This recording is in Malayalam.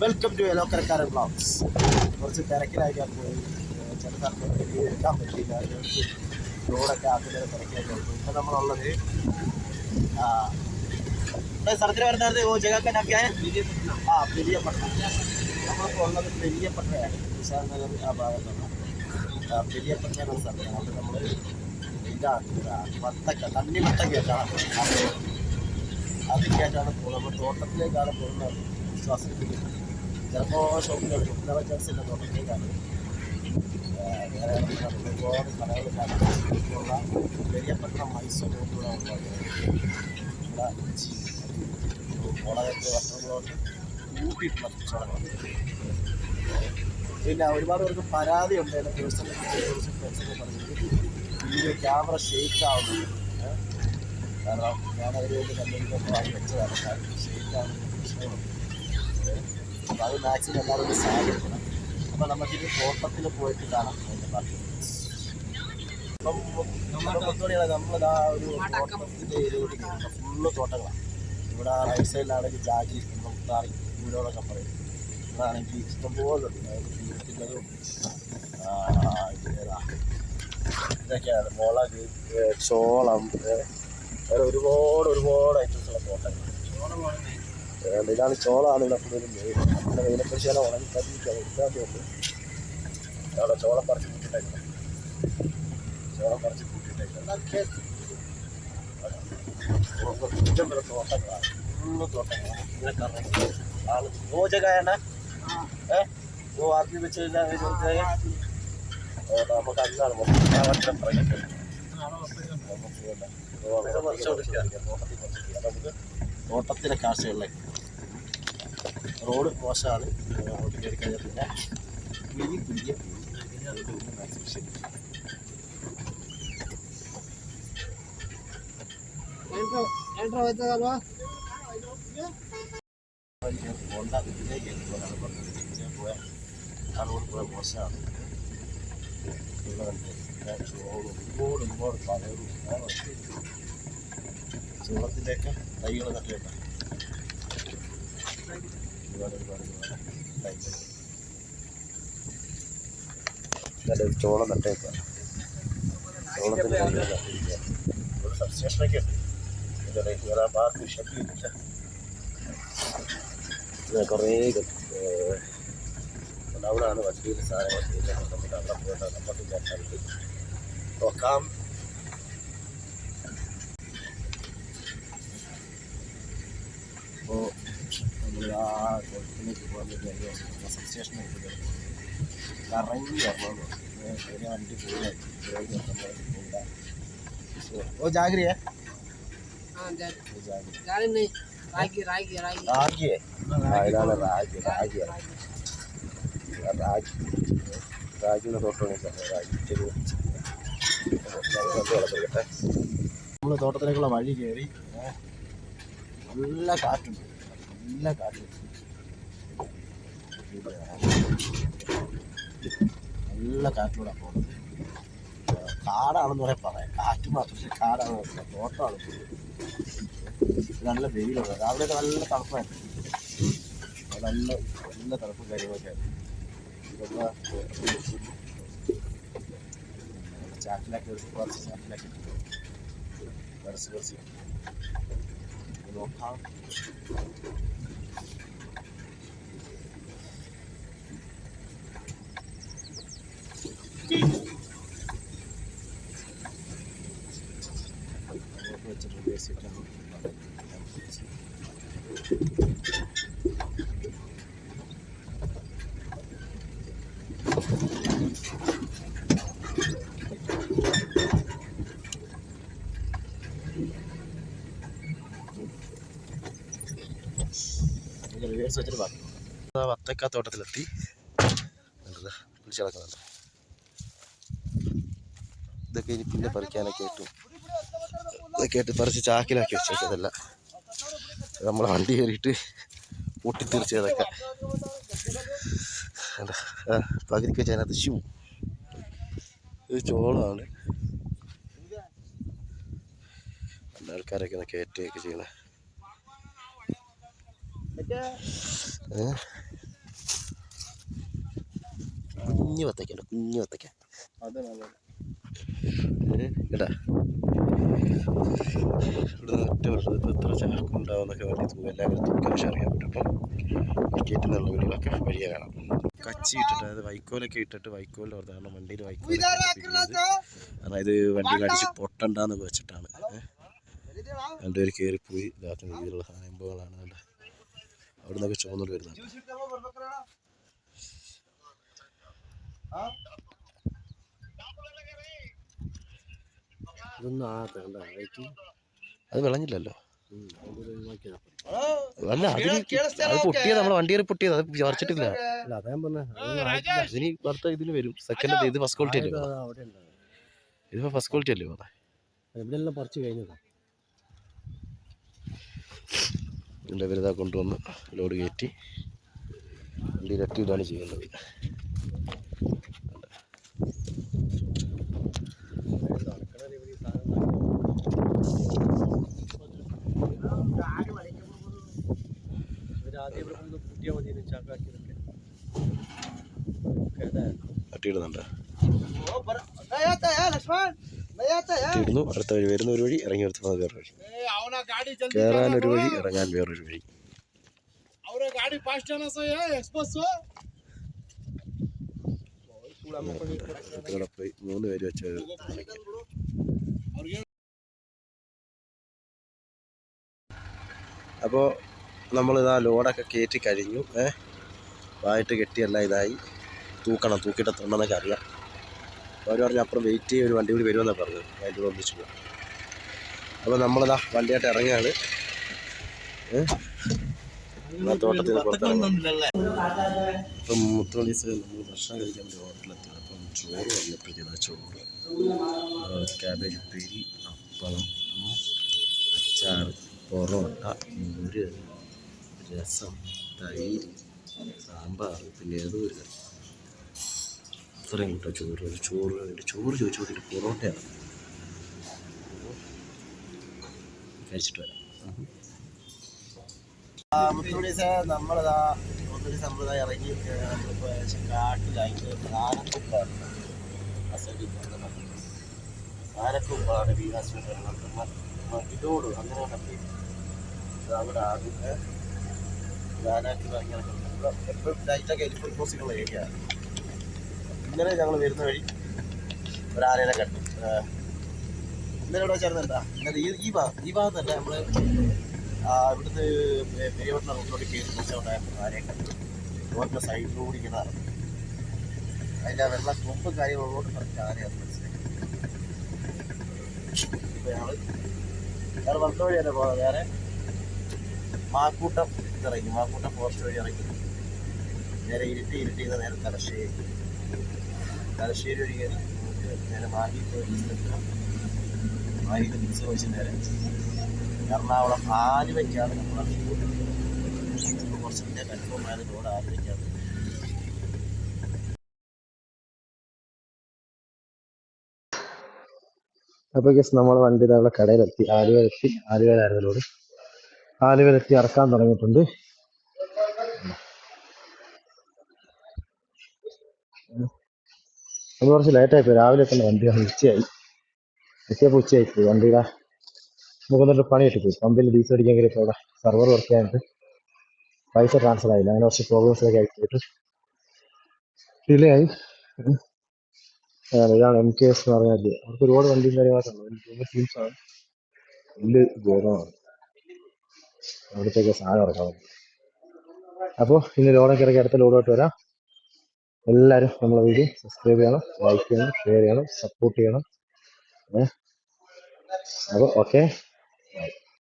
വെൽക്കം ടു എലോക്കരക്കാരൻ ബ്ലോഗ്സ് കുറച്ച് തിരക്കിലായിക്കാൻ പോയി. ഏഹ് ചില സ്ഥലത്ത് വീഡിയോ എടുക്കാൻ പറ്റിയില്ല. റോഡൊക്കെ ആക്കുന്നത് തിരക്കിലായിക്കാൻ പോയി. ഇപ്പം നമ്മളുള്ളത് സ്ഥലത്തിന് വരുന്നത് ഓ ജഗാക്ക നക്കിയ ആ പെരിയപട്ടണം നമ്മളിപ്പോൾ ഉള്ളത് പെരിയപട്ടണയാണ് വിശാൽ നഗർ ആ ഭാഗത്താണ്. ആ, പെരിയപട്ടണം എന്ന സ്ഥലത്താണ്. അവിടെ നമ്മൾ ഇതാണ്. വത്തക്ക തണ്ണിമത്തക്കയാണ് അതിലേക്കാണ് പോകുന്നത്. അപ്പോൾ തോട്ടത്തിലേക്കാണ് പോകുന്നത്. പിന്നെ ഒരുപാട് പേർക്ക് പരാതി ഉണ്ട് എന്റെ പേഴ്സണൽ ഇതിന്റെ ക്യാമറ ഷേക്ക് ആവുന്നു. കാരണം വേണ്ടി കണ്ടുപിടിക്കുമ്പോൾ വാങ്ങി വെച്ചതാണ് ഷേക്ക് ആവുന്ന പ്രശ്നങ്ങളുണ്ട് അപ്പോൾ അത് മാക്സിമം എല്ലാവരും സഹായിക്കണം അപ്പോൾ നമുക്കിത് തോട്ടത്തിൽ പോയിട്ട് കാണാം അതിന്റെ പറഞ്ഞു അപ്പം നമ്മുടെ കൊത്തോടിയാണ് നമ്മളിതാ ഒരു തോട്ടത്തിന്റെ ഫുള്ള് തോട്ടങ്ങളാണ്. ഇവിടെ റൈറ്റ് സൈഡിലാണെങ്കിൽ ജാജി മുത്താറി ഊരോളൊക്കെ പറയും. ഇവിടെ ആണെങ്കിൽ ഇഷ്ടംപോലെ ഇതൊക്കെയാണ്. മുളക് ചോളം വേറെ ഒരുപാട് ഒരുപാട് ഐറ്റംസുള്ള തോട്ടങ്ങൾ അതുകൊണ്ട് ഇതാണ് ചോളാണ് ഇവിടെ കൂടുതലും മെയിൻ അങ്ങനെ വെയിലൊക്കെ ഉണങ്ങി പതിയിരിക്കാം എടുക്കാതെ ഉണ്ട് അവിടെ ചോളം പറിച്ച് കൂട്ടിട്ടേക്കണം ചോളം പറിച്ച് കൂട്ടിട്ടേക്കണം തോട്ടങ്ങളാണ് ഫുള്ള് തോട്ടങ്ങളാണ് ഇങ്ങനെ കറങ്ങും ആൾ ഗോജകായണ ഏ ഗോ ആക്കി വെച്ച് കഴിഞ്ഞാൽ നമുക്ക് അതിനാണ് വർഷം പറയുന്നത് നമുക്ക് തോട്ടത്തിലെ കാഴ്ചകളിലേക്ക് റോഡ് മോശമാണ്. അങ്ങോട്ട് കയറി കഴിഞ്ഞാൽ പിന്നെ കുഞ്ഞി കുഞ്ഞി ശരി പോണ്ട ഇതിലേക്ക് പോകാനാണ് പറഞ്ഞത് ഇതിലേക്ക് പോയാൽ ആ റോഡ് പോയാൽ മോശമാണ്. ഇവിടെ കണ്ടേ, ഇവിടെ ചോറും ഒരുപാട് ഒരുപാട് പലരും ചോളത്തിന്റെയൊക്കെ തൈകൾ നട്ടിട്ടുണ്ട് ഒരുപാട് ഒരുപാട് ഒരുപാട് നല്ലൊരു ചോളം നട്ടേക്കുക ചോളത്തിന് ഒരു സബ്സ്റ്റേഷനൊക്കെ ഉണ്ട് ഇത് കുറേ അവിടെയാണ് വണ്ടിയിൽ സാധനങ്ങൾ നമുക്ക് അവിടെ പോയിട്ട് നമുക്ക് കണ്ടിട്ട് നോക്കാം അപ്പോൾ നമ്മൾ ആ കുളത്തിലേക്ക് പോകാൻ വേണ്ടി സബ്സ്റ്റേഷനിലേക്ക് കറങ്ങി വരണം ഒരു വണ്ടി പോയില്ല ഓ ജാഗ്രേ ജാഗ്രേ റാഗിയെ? ആ ഇതാണ് റാഗി റാഗി. റാഗി. റാഗിയുടെ തോട്ടമാണ് റാഗി. ചെടി നമ്മൾ തോട്ടത്തിലേക്കുള്ള വഴി കയറി നല്ല കാറ്റുണ്ട്. നല്ല കാറ്റ്. നല്ല കാറ്റിലൂടെ പോകുന്നത് കാടാണെന്ന് പറയാൻ പറയാം. കാറ്റ് മാത്രമല്ല കാടാണ്. തോട്ടമാണ് നല്ല വെയിലാണ് അവിടെയൊക്കെ നല്ല തണുപ്പായിരുന്നു. നല്ല നല്ല തണുപ്പും കാര്യങ്ങളൊക്കെ ചാക്കിലാക്കി എടുത്ത് കുറച്ച് ചാക്കിലാക്കി കുറച്ച് കുറച്ച് നോക്കാം. ബേസിക്കാണ് റിവേഴ്സ് വെച്ചിട്ട് പറഞ്ഞു വത്തക്ക തോട്ടത്തിലെത്തി കിടക്കുന്നുണ്ട് ഇതൊക്കെ ഇനി പിന്നെ പറിക്കാനൊക്കെ ആയിട്ടു ഇതൊക്കെയായിട്ട് പറിച്ച് ചാക്കിലാക്കി വെച്ചേക്കതല്ല നമ്മൾ വണ്ടി കയറിയിട്ട് പൊട്ടിത്തെറിച്ചതൊക്കെ. പകുതിക്ക് വെച്ച് അതിനകത്ത് ഷൂ ഇത് ചോളമാണ്. ആൾക്കാരൊക്കെ ഇതൊക്കെ ഏറ്റൊക്കെ ചെയ്യണേ. കുഞ്ഞു വത്തക്കല്ല കുഞ്ഞു വത്തക്ക. കേട്ടാ ഇവിടെ ഒറ്റ വർഷത്തിൽ എത്ര ചാർക്കും ഉണ്ടാവുന്നൊക്കെ വേണ്ടി തൂക്കം എല്ലാവരും തൂക്കം പക്ഷെ അറിയാൻ പറ്റും. അപ്പം ക്രിക്കറ്റിൽ നിന്നുള്ള വീടുകളൊക്കെ വഴിയെ കാണാം. കച്ചി ഇട്ടിട്ട് അതായത് വൈക്കോലൊക്കെ ഇട്ടിട്ട് വൈക്കോലിന്റെ പുറത്ത് കാരണം വണ്ടിയിൽ വൈക്കോൽ കാരണം ഇത് വണ്ടിയിൽ അടിച്ച് പൊട്ടണ്ടെന്നൊക്കെ വെച്ചിട്ടാണ്. രണ്ടുപേർ കയറിപ്പോയി ഇതാക്കുന്ന രീതിയിലുള്ള സംഭവങ്ങളാണ് കണ്ട? അവിടെ നിന്നൊക്കെ ചുവന്നോട് വരുന്നത് ഇതൊന്നും കണ്ട അത് വിളഞ്ഞില്ലല്ലോ. അല്ല അതിന് അത് പൊട്ടിയത് നമ്മളെ വണ്ടി കയറി പൊട്ടിയത് അത് വിചാരിച്ചിട്ടില്ല. അല്ല അതാ ഞാൻ പറഞ്ഞത് ഇതിന് വരും. സെക്കൻഡ് ഇത് ഫസ്റ്റ് ക്വാളിറ്റി അല്ലേ? അവിടെ ഉണ്ടാവും ഇതിപ്പോ ഫസ്റ്റ് ക്വാളിറ്റി അല്ലേ പോകുന്നത് ഇവിടെ എല്ലാം പറിച്ച് കഴിഞ്ഞതാ. ഇതിന്റെ വലുതാ കൊണ്ടുവന്ന് ലോഡ് കയറ്റി. വണ്ടിയിലെത്തി ഇതാണ് ചെയ്യുന്നത്. തട്ടിയിടുന്നുണ്ട് അടുത്ത വഴി വരുന്ന ഒരു വഴി ഇറങ്ങി അടുത്ത് വേറെ വഴി കയറാൻ ഒരു വഴി ഇറങ്ങാൻ വേറൊരു വഴി പോയി മൂന്ന് പേര് വെച്ച് അപ്പോൾ നമ്മളിതാ ലോഡൊക്കെ കയറ്റി കഴിഞ്ഞു ഏ? വായിട്ട് കെട്ടിയെല്ലാം ഇതായി. തൂക്കണം തൂക്കിയിട്ട് തൊണ്ടെന്നൊക്കെ അറിയാം. അവർ പറഞ്ഞു അപ്പുറം വെയിറ്റ് ചെയ്യും ഒരു വണ്ടി കൂടി വരുമെന്നാണ് പറഞ്ഞത്. അതിന്റെ കൂടെ ഒന്നിച്ചു പോകും അപ്പോൾ നമ്മളിതാ വണ്ടിയായിട്ട് ഇറങ്ങുകയാണ് തോട്ടത്തിൽ ഇപ്പം മുത്തോളീസ് നമ്മൾ ഭക്ഷണം കഴിക്കാൻ വേണ്ടി ഹോട്ടലെത്തി അപ്പം ചോറ് വന്നപ്പോഴത്തേക്ക് ചോറ്. ക്യാബേജ് ഉപ്പേരി ഉം, അച്ചാർ പൊറോട്ട മോര് രസം തൈര് സാമ്പാർ പിന്നെ ഏതോ ഒരു കറി ഇത്രയും കൂട്ടോ ചോറ്. ചോറ് വേണ്ടി ചോറ് ചോദിച്ചു നോക്കിയിട്ട് പൊറോട്ടയാണ്. കഴിച്ചിട്ട് വരാം. മുത്തുപൊളീസ് നമ്മളിതാ ഒന്നൊരു സമ്പ്രദായം ഇറങ്ങി ഏഹ്, നമ്മളിപ്പോ ഏകദേശം കാട്ടിലായിട്ട് ആനക്കുപ്പാണ് ആനക്കുപ്പാണ് വീരാശ്വരം ഇതോട് അങ്ങനെ കണ്ടി അവിടെ ആദ്യത്തെ ഇങ്ങനെ ഞങ്ങൾ വരുന്ന വഴി ഒരാനേനെ കണ്ടു. ഇന്നലെ ഇവിടെ ചേർന്ന് എന്താ? ഇന്നലെ ഈ ഈ ഭാഗം ഈ ഭാഗത്തല്ല നമ്മൾ ആ, ഇവിടുന്ന് പെരിയവട്ട റോഡിലോട്ട് കയറി കുറച്ചുണ്ടായിരുന്നു ആരെയും കണ്ടു. റോഡിന്റെ സൈഡിലൂടെ ഇങ്ങനെ നടന്നു അതിന്റെ ആ വെള്ള കൊമ്പും കാര്യങ്ങളോട് പറഞ്ഞ ആരെയാണ് മനസ്സിലാക്കി ഇപ്പൊ ഞങ്ങൾ വേറെ വന്ന വഴി തന്നെ പോകാം? വേറെ മാക്കൂട്ടം ഇറങ്ങി മാക്കൂട്ടം ഫോറസ്റ്റ് വഴി ഇറങ്ങി. നേരെ ഇരുട്ടി ഇരുട്ടി നേരെ തലശ്ശേരി. തലശ്ശേരി വഴി നേരെ മാഹി മാഹിയിൽ തിരിച്ച് വെച്ച് നേരെ എറണാകുളം ആലുവയ്ക്കാണ് നമ്മൾ കുറച്ച് കൺഫോമായത് റോഡ് ആലുവയ്ക്കാണ്. അപ്പോൾ ഗസ് നമ്മൾ വണ്ടി അവിടെ കടയിലെത്തി. ആലുവയിലെത്തി. ആലുവയിലായിരുന്നു റോഡ് ആലുവയിലെത്തി ഇറക്കാൻ തുടങ്ങിയിട്ടുണ്ട്. അത് കുറച്ച് ലേറ്റായി പോയി. രാവിലെ വണ്ടി വണ്ടിയാണ് ഉച്ചയായി. എത്തിയപ്പോൾ ഉച്ചയായി പോയി. വണ്ടിയുടെ മുഖന്നിട്ട് പണി കിട്ടിപ്പോയി പമ്പിൽ ഡീസൽ അടിക്കാൻ കയറിയപ്പോൾ അവിടെ സെർവർ വർക്ക് ചെയ്യാനായിട്ട് പൈസ ട്രാൻസ്ഫർ ആയില്ല. അങ്ങനെ കുറച്ച് പ്രോബ്ലംസ് ഒക്കെ ആയി പോയിട്ട് ഡിലേ ആയി. ഇതാണ് എം കെ എസ് എന്ന് പറഞ്ഞാൽ അവർക്ക് ഒരുപാട് വണ്ടിയും കാര്യങ്ങളൊക്കെ ടീംസാണ് വലിയ ഗോതമാണ് അവിടത്തേക്ക് സാധനം ഇറക്കാം അപ്പോൾ ഇന്ന് ലോഡൊക്കെ ഇറക്കി അടുത്ത ലോഡായിട്ട് വരാം. എല്ലാവരും നമ്മളെ വീഡിയോ സബ്സ്ക്രൈബ് ചെയ്യണം ലൈക്ക് ചെയ്യണം ഷെയർ ചെയ്യണം സപ്പോർട്ട് ചെയ്യണം. അപ്പോൾ ഓക്കെ